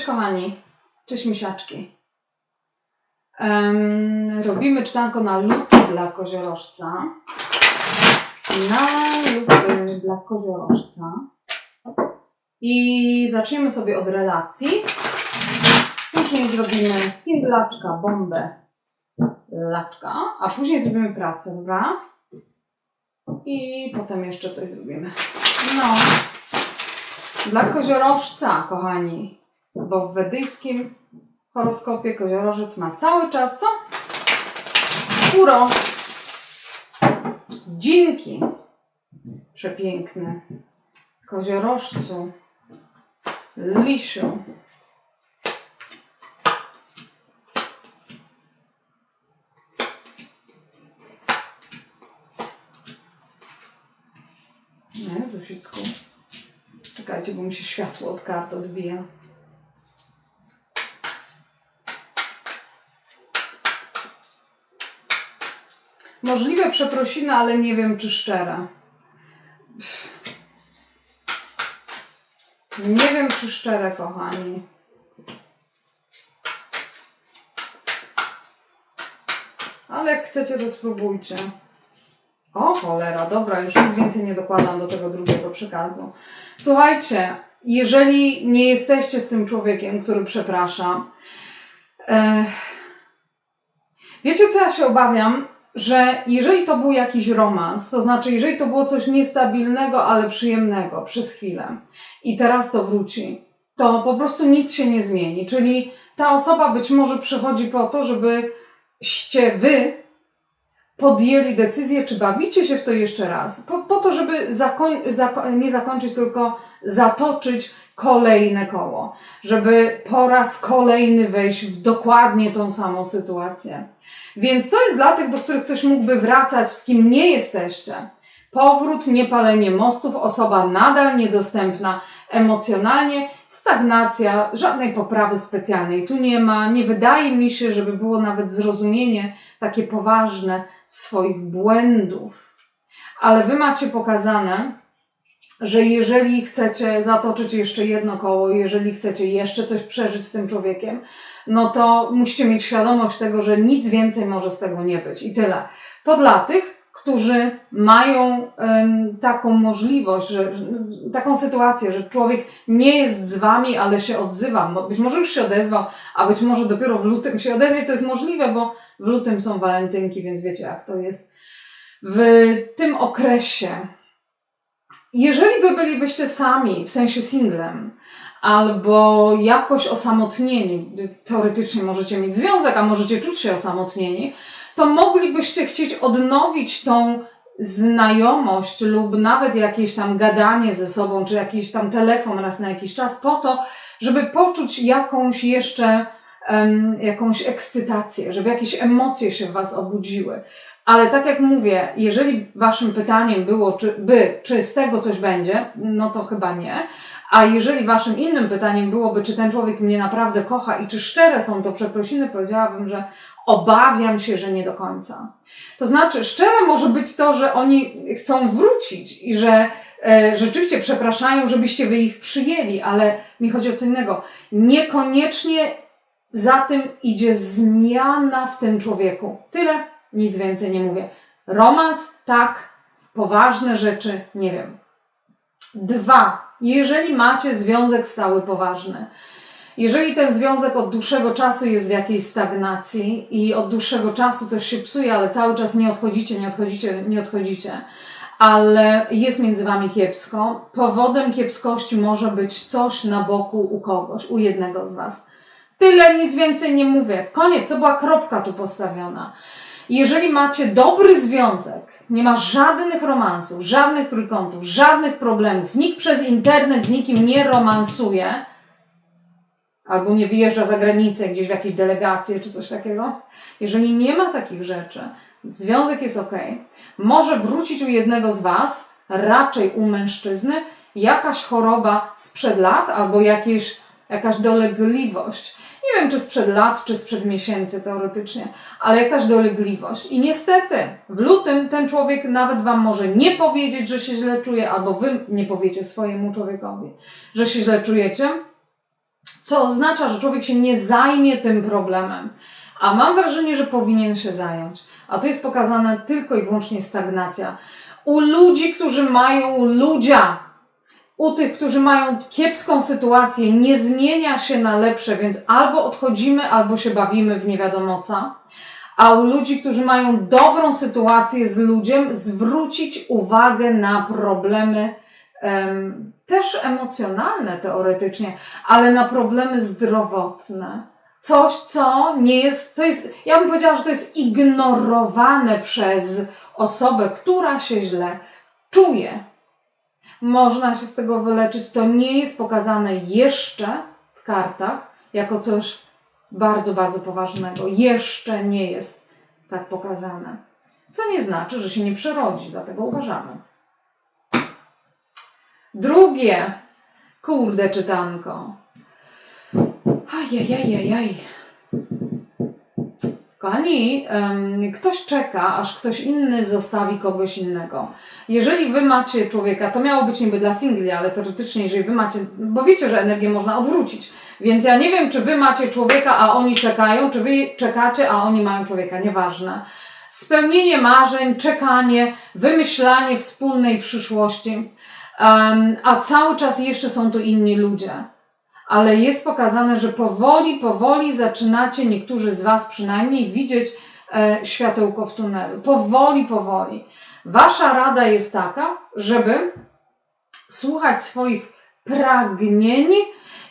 Cześć kochani, cześć misiaczki. Em, robimy czytanko na luty dla koziorożca. Na luty dla koziorożca. I zaczniemy sobie od relacji. Później zrobimy singlaczka, bombę, laczka, a później zrobimy pracę, dobra? I potem jeszcze coś zrobimy. No. Dla koziorożca, kochani, bo w wedyjskim horoskopie koziorożec ma cały czas co? Kuro. Dzinki. Przepiękne. Koziorożcu. Lisiu. Nie, Zosicku. Czekajcie, bo mi się światło od kart odbija. Możliwe przeprosiny, ale nie wiem, czy szczere. Nie wiem, czy szczere, kochani. Ale jak chcecie, to spróbujcie. O cholera, dobra, już nic więcej nie dokładam do tego drugiego przekazu. Słuchajcie, jeżeli nie jesteście z tym człowiekiem, który przeprasza, e, wiecie co ja się obawiam? Że jeżeli to był jakiś romans, to znaczy jeżeli to było coś niestabilnego, ale przyjemnego przez chwilę i teraz to wróci, to po prostu nic się nie zmieni. Czyli ta osoba być może przychodzi po to, żebyście wy podjęli decyzję, czy bawicie się w to jeszcze raz. Po, po to, żeby zakoń, zako, nie zakończyć, tylko zatoczyć kolejne koło. Żeby po raz kolejny wejść w dokładnie tą samą sytuację. Więc to jest dla tych, do których ktoś mógłby wracać, z kim nie jesteście. Powrót, niepalenie mostów, osoba nadal niedostępna emocjonalnie, stagnacja, żadnej poprawy specjalnej tu nie ma. Nie wydaje mi się, żeby było nawet zrozumienie takie poważne swoich błędów. Ale wy macie pokazane, że jeżeli chcecie zatoczyć jeszcze jedno koło, jeżeli chcecie jeszcze coś przeżyć z tym człowiekiem, no to musicie mieć świadomość tego, że nic więcej może z tego nie być. I tyle. To dla tych, którzy mają taką możliwość, że, taką sytuację, że człowiek nie jest z wami, ale się odzywa. Być może już się odezwał, a być może dopiero w lutym się odezwie, co jest możliwe, bo w lutym są walentynki, więc wiecie jak to jest. W tym okresie, jeżeli wy bylibyście sami, w sensie singlem, albo jakoś osamotnieni, teoretycznie możecie mieć związek, a możecie czuć się osamotnieni, to moglibyście chcieć odnowić tą znajomość lub nawet jakieś tam gadanie ze sobą, czy jakiś tam telefon raz na jakiś czas po to, żeby poczuć jakąś jeszcze um, jakąś ekscytację, żeby jakieś emocje się w Was obudziły. Ale tak jak mówię, jeżeli Waszym pytaniem było, czy, by, czy z tego coś będzie, no to chyba nie. A jeżeli Waszym innym pytaniem byłoby, czy ten człowiek mnie naprawdę kocha i czy szczere są to przeprosiny, powiedziałabym, że obawiam się, że nie do końca. To znaczy, szczere może być to, że oni chcą wrócić i że e, rzeczywiście przepraszają, żebyście Wy ich przyjęli, ale mi chodzi o co innego. Niekoniecznie za tym idzie zmiana w tym człowieku. Tyle, nic więcej nie mówię. Romans, tak, poważne rzeczy, nie wiem. Dwa, jeżeli macie związek stały poważny, jeżeli ten związek od dłuższego czasu jest w jakiejś stagnacji i od dłuższego czasu coś się psuje, ale cały czas nie odchodzicie, nie odchodzicie, nie odchodzicie, ale jest między wami kiepsko, powodem kiepskości może być coś na boku u kogoś, u jednego z was. Tyle, nic więcej nie mówię. Koniec, to była kropka tu postawiona. Jeżeli macie dobry związek, nie ma żadnych romansów, żadnych trójkątów, żadnych problemów, nikt przez internet z nikim nie romansuje, albo nie wyjeżdża za granicę gdzieś w jakieś delegacje czy coś takiego. Jeżeli nie ma takich rzeczy, związek jest ok, może wrócić u jednego z Was, raczej u mężczyzny, jakaś choroba sprzed lat albo jakieś, jakaś dolegliwość. Nie wiem, czy sprzed lat, czy sprzed miesięcy teoretycznie, ale jakaś dolegliwość. I niestety w lutym ten człowiek nawet Wam może nie powiedzieć, że się źle czuje, albo Wy nie powiecie swojemu człowiekowi, że się źle czujecie. co oznacza, że człowiek się nie zajmie tym problemem. A mam wrażenie, że powinien się zająć. A tu jest pokazane tylko i wyłącznie stagnacja. U ludzi, którzy mają ludzia, u tych, którzy mają kiepską sytuację, nie zmienia się na lepsze, więc albo odchodzimy, albo się bawimy w nie wiadomo co. A u ludzi, którzy mają dobrą sytuację z ludziem, zwrócić uwagę na problemy em, też emocjonalne teoretycznie, ale na problemy zdrowotne. Coś, co nie jest, to jest, ja bym powiedziała, że to jest ignorowane przez osobę, która się źle czuje. Można się z tego wyleczyć. To nie jest pokazane jeszcze w kartach jako coś bardzo, bardzo poważnego. Jeszcze nie jest tak pokazane. Co nie znaczy, że się nie przerodzi, dlatego uważamy. Drugie. Kurde, czytanko. Ajajajajaj. Kochani, ktoś czeka, aż ktoś inny zostawi kogoś innego. Jeżeli wy macie człowieka, to miało być niby dla singli, ale teoretycznie, jeżeli wy macie, bo wiecie, że energię można odwrócić. Więc ja nie wiem, czy wy macie człowieka, a oni czekają, czy wy czekacie, a oni mają człowieka, nieważne. Spełnienie marzeń, czekanie, wymyślanie wspólnej przyszłości, a cały czas jeszcze są tu inni ludzie ale jest pokazane, że powoli, powoli zaczynacie, niektórzy z Was przynajmniej, widzieć e, światełko w tunelu. Powoli, powoli. Wasza rada jest taka, żeby słuchać swoich pragnień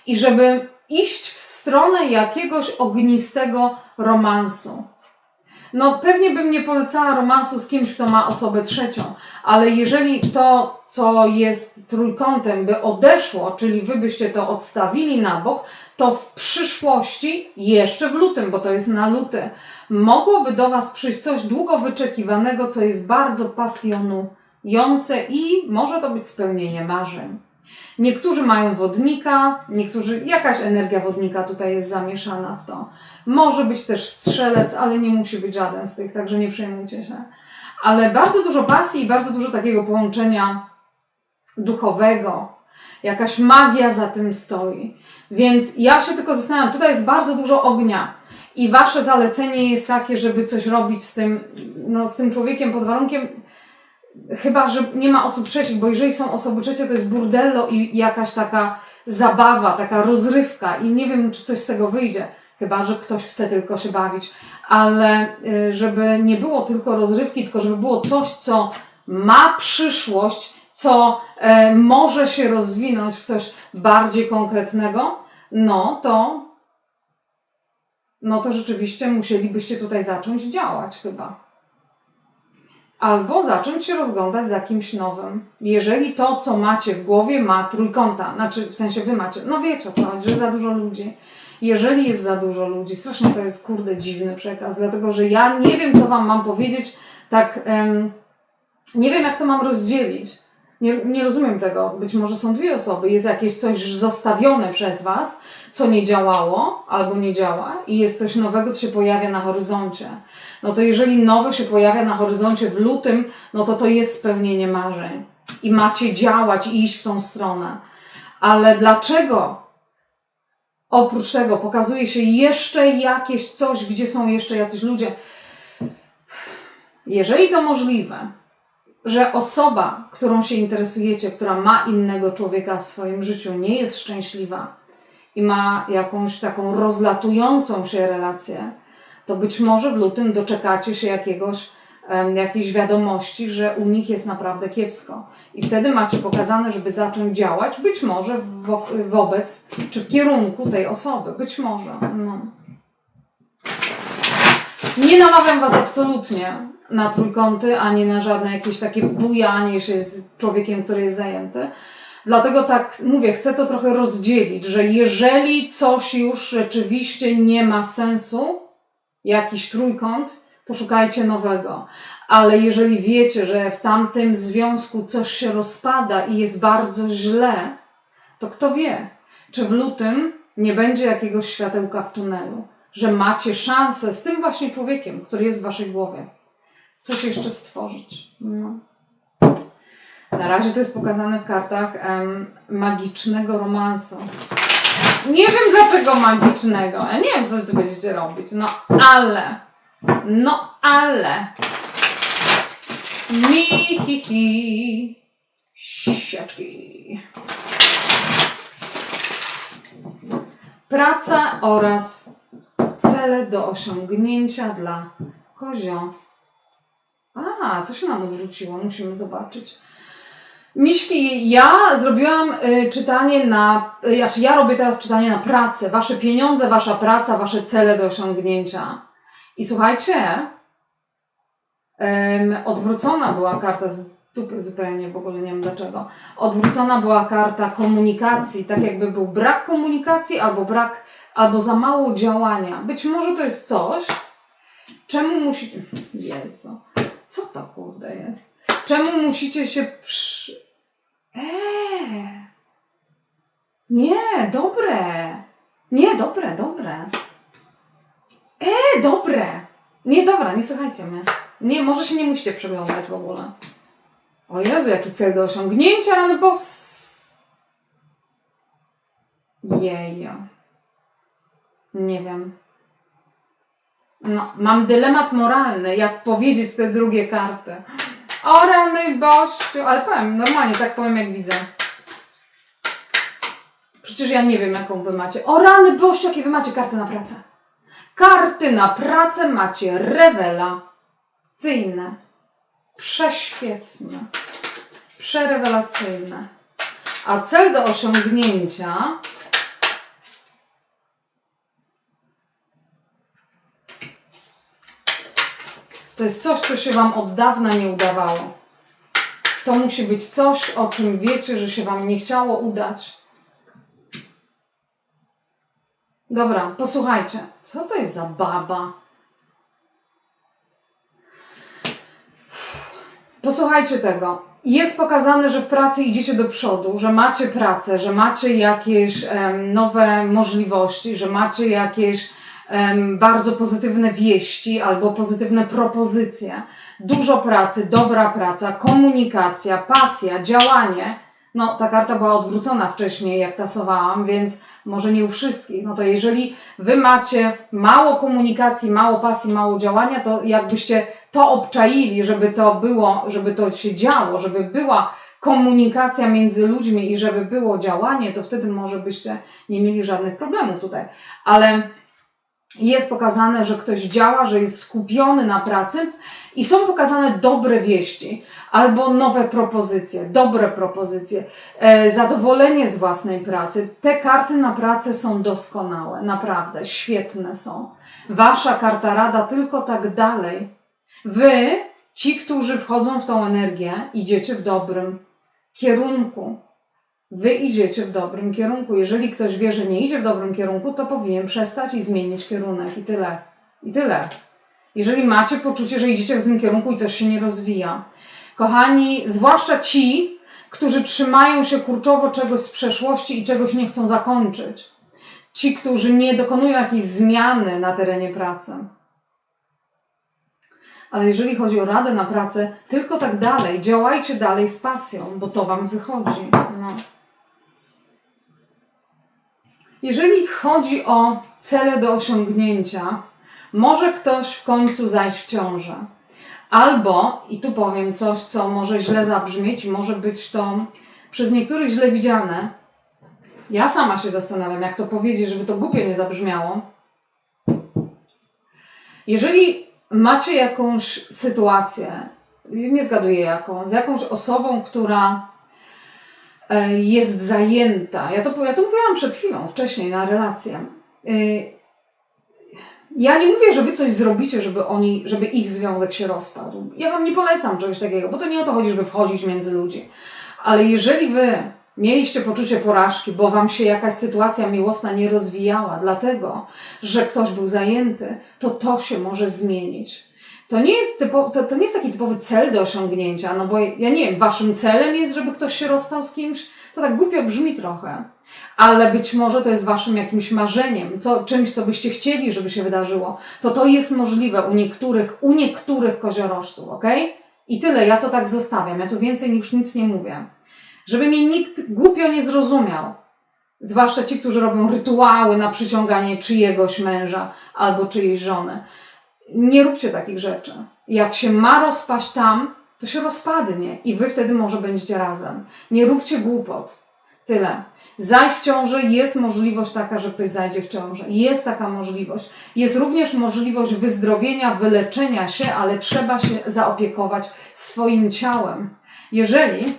i żeby iść w stronę jakiegoś ognistego romansu. No, pewnie bym nie polecała romansu z kimś, kto ma osobę trzecią, ale jeżeli to, co jest trójkątem, by odeszło, czyli wy byście to odstawili na bok, to w przyszłości, jeszcze w lutym, bo to jest na luty, mogłoby do Was przyjść coś długo wyczekiwanego, co jest bardzo pasjonujące i może to być spełnienie marzeń. Niektórzy mają wodnika, niektórzy, jakaś energia wodnika tutaj jest zamieszana w to. Może być też strzelec, ale nie musi być żaden z tych, także nie przejmujcie się. Ale bardzo dużo pasji i bardzo dużo takiego połączenia duchowego. Jakaś magia za tym stoi. Więc ja się tylko zastanawiam, tutaj jest bardzo dużo ognia. I wasze zalecenie jest takie, żeby coś robić z tym, no, z tym człowiekiem pod warunkiem, chyba, że nie ma osób trzecich, bo jeżeli są osoby trzecie, to jest burdello i jakaś taka zabawa, taka rozrywka i nie wiem, czy coś z tego wyjdzie. Chyba, że ktoś chce tylko się bawić, ale y, żeby nie było tylko rozrywki, tylko żeby było coś, co ma przyszłość, co e, może się rozwinąć w coś bardziej konkretnego, no to, no to rzeczywiście musielibyście tutaj zacząć działać chyba. Albo zacząć się rozglądać za kimś nowym. Jeżeli to, co macie w głowie, ma trójkąta, znaczy w sensie wy macie, no wiecie o co chodzi, że za dużo ludzi. Jeżeli jest za dużo ludzi, strasznie to jest kurde dziwny przekaz, dlatego że ja nie wiem, co wam mam powiedzieć, tak, nie wiem, jak to mam rozdzielić. Nie, nie rozumiem tego. Być może są dwie osoby, jest jakieś coś zostawione przez was, co nie działało albo nie działa, i jest coś nowego, co się pojawia na horyzoncie. No to jeżeli nowe się pojawia na horyzoncie w lutym, no to to jest spełnienie marzeń. I macie działać i iść w tą stronę. Ale dlaczego oprócz tego pokazuje się jeszcze jakieś coś, gdzie są jeszcze jacyś ludzie? Jeżeli to możliwe, że osoba, którą się interesujecie, która ma innego człowieka w swoim życiu, nie jest szczęśliwa i ma jakąś taką rozlatującą się relację, to być może w lutym doczekacie się jakiegoś, em, jakiejś wiadomości, że u nich jest naprawdę kiepsko. I wtedy macie pokazane, żeby zacząć działać, być może wo wobec, czy w kierunku tej osoby, być może. No. Nie namawiam Was absolutnie na trójkąty, ani na żadne jakieś takie bujanie się z człowiekiem, który jest zajęty. Dlatego tak mówię, chcę to trochę rozdzielić, że jeżeli coś już rzeczywiście nie ma sensu, jakiś trójkąt, to szukajcie nowego. Ale jeżeli wiecie, że w tamtym związku coś się rozpada i jest bardzo źle, to kto wie, czy w lutym nie będzie jakiegoś światełka w tunelu, że macie szansę z tym właśnie człowiekiem, który jest w waszej głowie, coś jeszcze stworzyć. No. Na razie to jest pokazane w kartach em, magicznego romansu. Nie wiem dlaczego magicznego. Ja nie wiem, co tu będziecie robić. No ale. No ale. Mi hi hi. Siaczki. Praca oraz cele do osiągnięcia dla kozio. A, co się nam odwróciło? Musimy zobaczyć. Miśki, ja zrobiłam y, czytanie na. Znaczy ja robię teraz czytanie na pracę. Wasze pieniądze, wasza praca, wasze cele do osiągnięcia. I słuchajcie, odwrócona była karta z dupy zupełnie, w ogóle nie wiem dlaczego. Odwrócona była karta komunikacji, tak jakby był brak komunikacji albo brak, albo za mało działania. Być może to jest coś, czemu musi. Jezu, co to kurde jest? Czemu musicie się przy... Eee. Nie, dobre. Nie, dobre, dobre. Eee, dobre. Nie, dobra, nie słuchajcie mnie. Nie, może się nie musicie przeglądać w ogóle. O Jezu, jaki cel do osiągnięcia, rany boss. Jejo. Nie wiem. No, mam dylemat moralny, jak powiedzieć te drugie karty. O rany gościu, ale powiem, normalnie tak powiem jak widzę. Przecież ja nie wiem jaką wy macie. O rany gościu, jakie wy macie karty na pracę. Karty na pracę macie rewelacyjne. Prześwietne. Przerewelacyjne. A cel do osiągnięcia To jest coś, co się Wam od dawna nie udawało. To musi być coś, o czym wiecie, że się Wam nie chciało udać. Dobra, posłuchajcie. Co to jest za baba? Posłuchajcie tego. Jest pokazane, że w pracy idziecie do przodu, że macie pracę, że macie jakieś nowe możliwości, że macie jakieś bardzo pozytywne wieści albo pozytywne propozycje. Dużo pracy, dobra praca, komunikacja, pasja, działanie. No, ta karta była odwrócona wcześniej, jak tasowałam, więc może nie u wszystkich. No to jeżeli wy macie mało komunikacji, mało pasji, mało działania, to jakbyście to obczaili, żeby to było, żeby to się działo, żeby była komunikacja między ludźmi i żeby było działanie, to wtedy może byście nie mieli żadnych problemów tutaj. Ale jest pokazane, że ktoś działa, że jest skupiony na pracy i są pokazane dobre wieści albo nowe propozycje, dobre propozycje, e, zadowolenie z własnej pracy. Te karty na pracę są doskonałe, naprawdę, świetne są. Wasza karta rada tylko tak dalej. Wy, ci, którzy wchodzą w tą energię, idziecie w dobrym kierunku. Wy idziecie w dobrym kierunku. Jeżeli ktoś wie, że nie idzie w dobrym kierunku, to powinien przestać i zmienić kierunek. I tyle. I tyle. Jeżeli macie poczucie, że idziecie w złym kierunku i coś się nie rozwija. Kochani, zwłaszcza ci, którzy trzymają się kurczowo czegoś z przeszłości i czegoś nie chcą zakończyć. Ci, którzy nie dokonują jakiejś zmiany na terenie pracy. Ale jeżeli chodzi o radę na pracę, tylko tak dalej, działajcie dalej z pasją, bo to Wam wychodzi. No. Jeżeli chodzi o cele do osiągnięcia, może ktoś w końcu zajść w ciążę. Albo, i tu powiem coś, co może źle zabrzmieć, może być to przez niektórych źle widziane. Ja sama się zastanawiam, jak to powiedzieć, żeby to głupio nie zabrzmiało. Jeżeli macie jakąś sytuację, nie zgaduję jaką, z jakąś osobą, która jest zajęta. Ja to, ja to mówiłam przed chwilą, wcześniej na relację. Y, Ja nie mówię, że wy coś zrobicie, żeby oni, żeby ich związek się rozpadł. Ja wam nie polecam czegoś takiego, bo to nie o to chodzi, żeby wchodzić między ludzi. Ale jeżeli wy mieliście poczucie porażki, bo wam się jakaś sytuacja miłosna nie rozwijała, dlatego, że ktoś był zajęty, to to się może zmienić. To nie jest, typo, to, to nie jest taki typowy cel do osiągnięcia, no bo ja nie wiem, waszym celem jest, żeby ktoś się rozstał z kimś? To tak głupio brzmi trochę. Ale być może to jest waszym jakimś marzeniem, co, czymś, co byście chcieli, żeby się wydarzyło. To to jest możliwe u niektórych, u niektórych koziorożców, ok? I tyle, ja to tak zostawiam. Ja tu więcej już nic nie mówię. Żeby mnie nikt głupio nie zrozumiał. Zwłaszcza ci, którzy robią rytuały na przyciąganie czyjegoś męża albo czyjejś żony. Nie róbcie takich rzeczy. Jak się ma rozpaść tam, to się rozpadnie i wy wtedy może będziecie razem. Nie róbcie głupot. Tyle. Zajść w ciąży jest możliwość taka, że ktoś zajdzie w ciążę. Jest taka możliwość. Jest również możliwość wyzdrowienia, wyleczenia się, ale trzeba się zaopiekować swoim ciałem. Jeżeli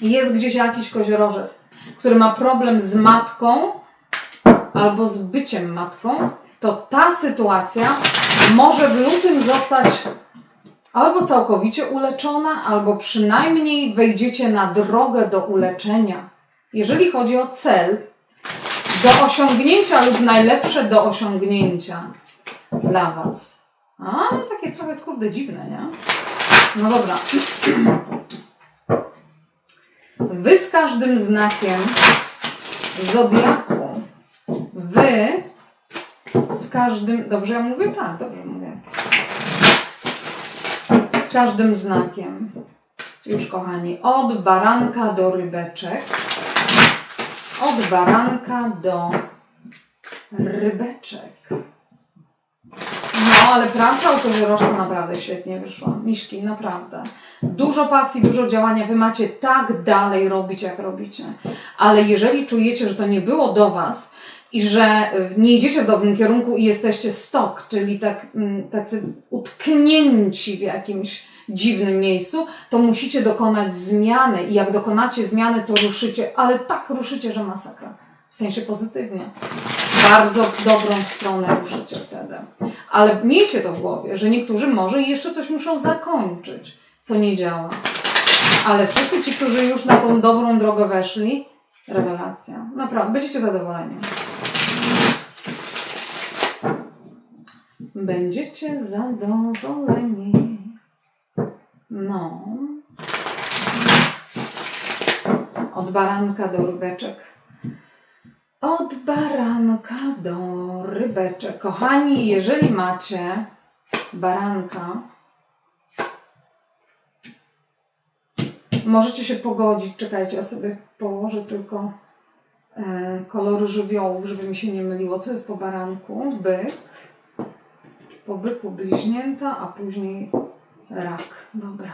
jest gdzieś jakiś koziorożec, który ma problem z matką albo z byciem matką, to ta sytuacja może w lutym zostać albo całkowicie uleczona, albo przynajmniej wejdziecie na drogę do uleczenia. Jeżeli chodzi o cel, do osiągnięcia lub najlepsze do osiągnięcia dla Was. A, takie trochę kurde dziwne, nie? No dobra. Wy z każdym znakiem zodiaku. Wy każdym. Dobrze ja mówię? Tak, dobrze mówię. Z każdym znakiem. Już kochani, od baranka do rybeczek. Od baranka do rybeczek. No, ale praca koziorożcu naprawdę świetnie wyszła. Miśki, naprawdę. Dużo pasji, dużo działania. Wy macie tak dalej robić, jak robicie. Ale jeżeli czujecie, że to nie było do Was i że nie idziecie w dobrym kierunku i jesteście stok, czyli tak, mm, tacy utknięci w jakimś dziwnym miejscu, to musicie dokonać zmiany i jak dokonacie zmiany, to ruszycie, ale tak ruszycie, że masakra. W sensie pozytywnie. Bardzo w dobrą stronę ruszycie wtedy. Ale miejcie to w głowie, że niektórzy może jeszcze coś muszą zakończyć, co nie działa. Ale wszyscy ci, którzy już na tą dobrą drogę weszli, rewelacja. Naprawdę, będziecie zadowoleni. Będziecie zadowoleni. No. Od baranka do rybeczek. Od baranka do rybeczek. Kochani, jeżeli macie baranka, możecie się pogodzić. Czekajcie, ja sobie położę tylko e, kolory żywiołów, żeby mi się nie myliło. Co jest po baranku? Byk. Po byku bliźnięta, a później rak. Dobra.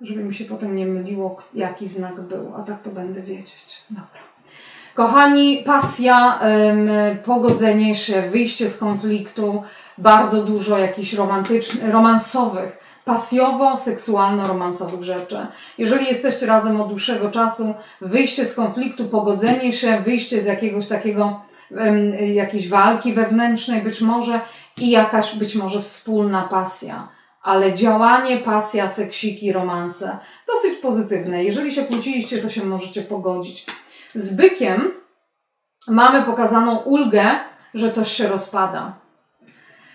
Żeby mi się potem nie myliło, jaki znak był, a tak to będę wiedzieć. Dobra. Kochani, pasja, pogodzenie się, wyjście z konfliktu, bardzo dużo jakichś romantycznych, romansowych, pasjowo-seksualno-romansowych rzeczy. Jeżeli jesteście razem od dłuższego czasu, wyjście z konfliktu, pogodzenie się, wyjście z jakiegoś takiego, jakiejś walki wewnętrznej być może i jakaś być może wspólna pasja. Ale działanie, pasja, seksiki, romanse dosyć pozytywne. Jeżeli się kłóciliście, to się możecie pogodzić. Z bykiem mamy pokazaną ulgę, że coś się rozpada.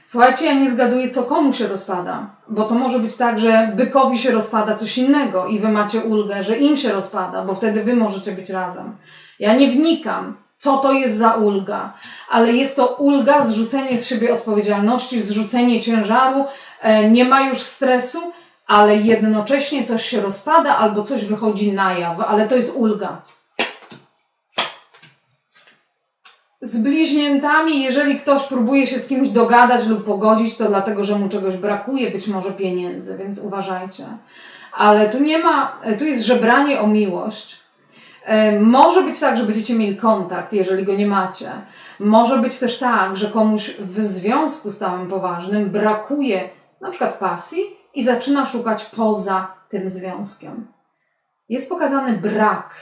Słuchajcie, ja nie zgaduję, co komu się rozpada, bo to może być tak, że bykowi się rozpada coś innego i wy macie ulgę, że im się rozpada, bo wtedy wy możecie być razem. Ja nie wnikam, co to jest za ulga, ale jest to ulga, zrzucenie z siebie odpowiedzialności, zrzucenie ciężaru, e, nie ma już stresu, ale jednocześnie coś się rozpada albo coś wychodzi na jaw, ale to jest ulga. Z bliźniętami, jeżeli ktoś próbuje się z kimś dogadać lub pogodzić, to dlatego, że mu czegoś brakuje, być może pieniędzy, więc uważajcie. Ale tu nie ma, tu jest żebranie o miłość. E, Może być tak, że będziecie mieli kontakt, jeżeli go nie macie. Może być też tak, że komuś w związku stałym poważnym brakuje na przykład pasji i zaczyna szukać poza tym związkiem. Jest pokazany brak.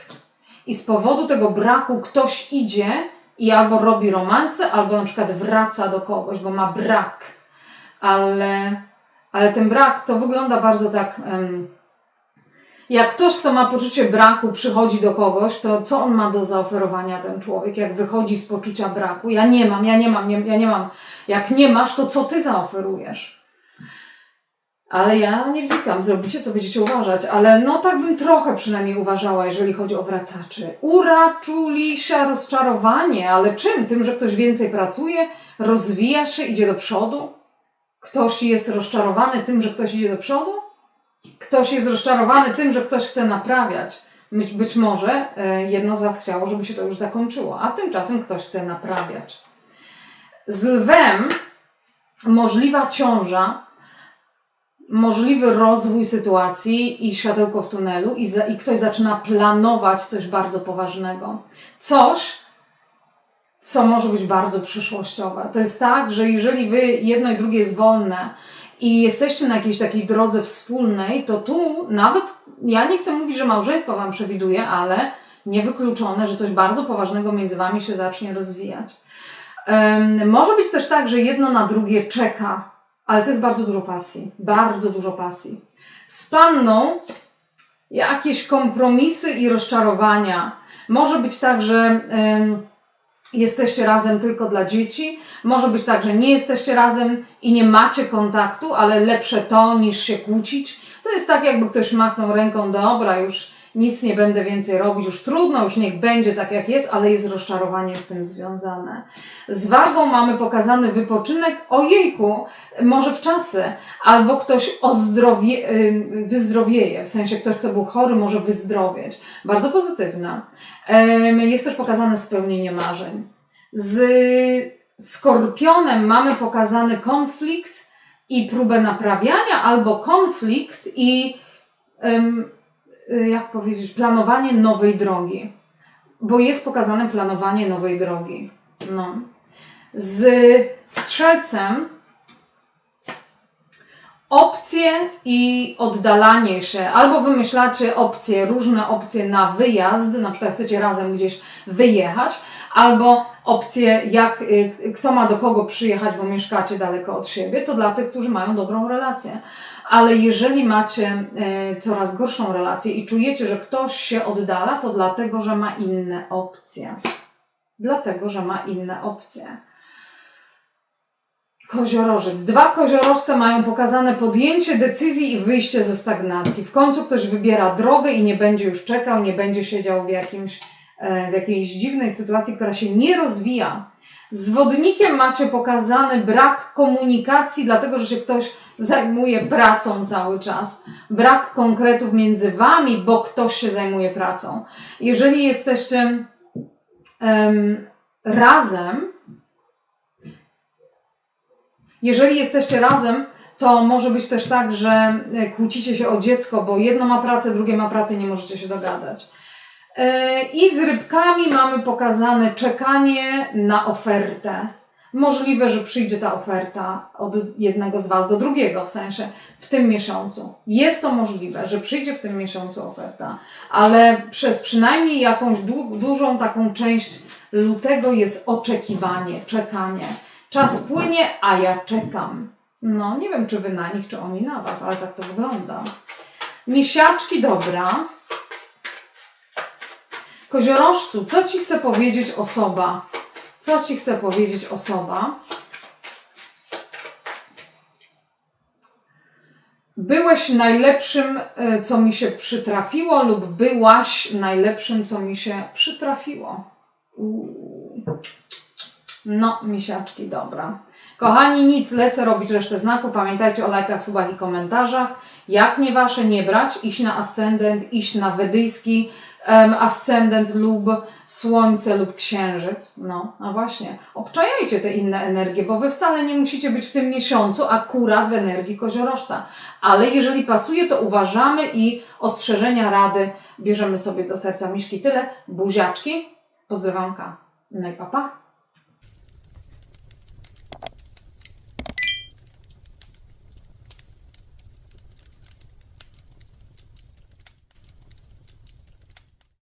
I z powodu tego braku ktoś idzie i albo robi romanse, albo na przykład wraca do kogoś, bo ma brak. Ale, ale ten brak to wygląda bardzo tak. em, jak ktoś, kto ma poczucie braku, przychodzi do kogoś, to co on ma do zaoferowania ten człowiek, jak wychodzi z poczucia braku? Ja nie mam, ja nie mam, nie, ja nie mam. Jak nie masz, to co ty zaoferujesz? Ale ja nie wnikam, zrobicie co będziecie uważać, ale no tak bym trochę przynajmniej uważała, jeżeli chodzi o wracaczy. Uraczulisza, rozczarowanie, ale czym? Tym, że ktoś więcej pracuje, rozwija się, idzie do przodu? Ktoś jest rozczarowany tym, że ktoś idzie do przodu? Ktoś jest rozczarowany tym, że ktoś chce naprawiać. Być, być może e, jedno z Was chciało, żeby się to już zakończyło, a tymczasem ktoś chce naprawiać. Z lwem możliwa ciąża, możliwy rozwój sytuacji i światełko w tunelu, i, za, i ktoś zaczyna planować coś bardzo poważnego. Coś, co może być bardzo przyszłościowe. To jest tak, że jeżeli wy jedno i drugie jest wolne i jesteście na jakiejś takiej drodze wspólnej, to tu nawet, ja nie chcę mówić, że małżeństwo wam przewiduje, ale niewykluczone, że coś bardzo poważnego między wami się zacznie rozwijać. Um, może być też tak, że jedno na drugie czeka, ale to jest bardzo dużo pasji. Bardzo dużo pasji. Z panną jakieś kompromisy i rozczarowania. Może być tak, że em, jesteście razem tylko dla dzieci. Może być tak, że nie jesteście razem i nie macie kontaktu, ale lepsze to niż się kłócić. To jest tak, jakby ktoś machnął ręką, dobra, już nic nie będę więcej robić, już trudno, już niech będzie tak jak jest, ale jest rozczarowanie z tym związane. Z wagą mamy pokazany wypoczynek, ojejku, może w czasy, albo ktoś ozdrowie, wyzdrowieje, w sensie ktoś, kto był chory, może wyzdrowieć. Bardzo pozytywne. Jest też pokazane spełnienie marzeń. Z skorpionem mamy pokazany konflikt i próbę naprawiania, albo konflikt i jak powiedzieć, planowanie nowej drogi. Bo jest pokazane planowanie nowej drogi. No. Z strzelcem opcje i oddalanie się. Albo wymyślacie opcje, różne opcje na wyjazd, na przykład chcecie razem gdzieś wyjechać, albo opcje, jak, y, kto ma do kogo przyjechać, bo mieszkacie daleko od siebie, to dla tych, którzy mają dobrą relację. Ale jeżeli macie y, coraz gorszą relację i czujecie, że ktoś się oddala, to dlatego, że ma inne opcje. Dlatego, że ma inne opcje. Koziorożec. Dwa koziorożce mają pokazane podjęcie decyzji i wyjście ze stagnacji. W końcu ktoś wybiera drogę i nie będzie już czekał, nie będzie siedział w, jakimś, e, w jakiejś dziwnej sytuacji, która się nie rozwija. Z wodnikiem macie pokazany brak komunikacji, dlatego że się ktoś zajmuje pracą cały czas. Brak konkretów między wami, bo ktoś się zajmuje pracą. Jeżeli jesteście em, razem, jeżeli jesteście razem, to może być też tak, że e, kłócicie się o dziecko, bo jedno ma pracę, drugie ma pracę i nie możecie się dogadać. E, I z rybkami mamy pokazane czekanie na ofertę. Możliwe, że przyjdzie ta oferta od jednego z Was do drugiego, w sensie w tym miesiącu. Jest to możliwe, że przyjdzie w tym miesiącu oferta, ale przez przynajmniej jakąś du- dużą taką część lutego jest oczekiwanie, czekanie. Czas płynie, a ja czekam. No, nie wiem, czy wy na nich, czy oni na was, ale tak to wygląda. Misiaczki, dobra. Koziorożcu, co ci chce powiedzieć osoba? Co ci chce powiedzieć osoba? Byłeś najlepszym, y, co mi się przytrafiło, lub byłaś najlepszym, co mi się przytrafiło. Uuu. No, misiaczki, dobra. Kochani, nic, lecę robić resztę znaku. Pamiętajcie o lajkach, subach i komentarzach. Jak nie wasze, nie brać. Iść na ascendent, iść na wedyjski em, ascendent lub słońce lub księżyc. No, a właśnie. Obczajajcie te inne energie, bo wy wcale nie musicie być w tym miesiącu akurat w energii koziorożca. Ale jeżeli pasuje, to uważamy i ostrzeżenia, rady bierzemy sobie do serca. Miszki, tyle. Buziaczki. Pozdrowionka. No i papa. Pa.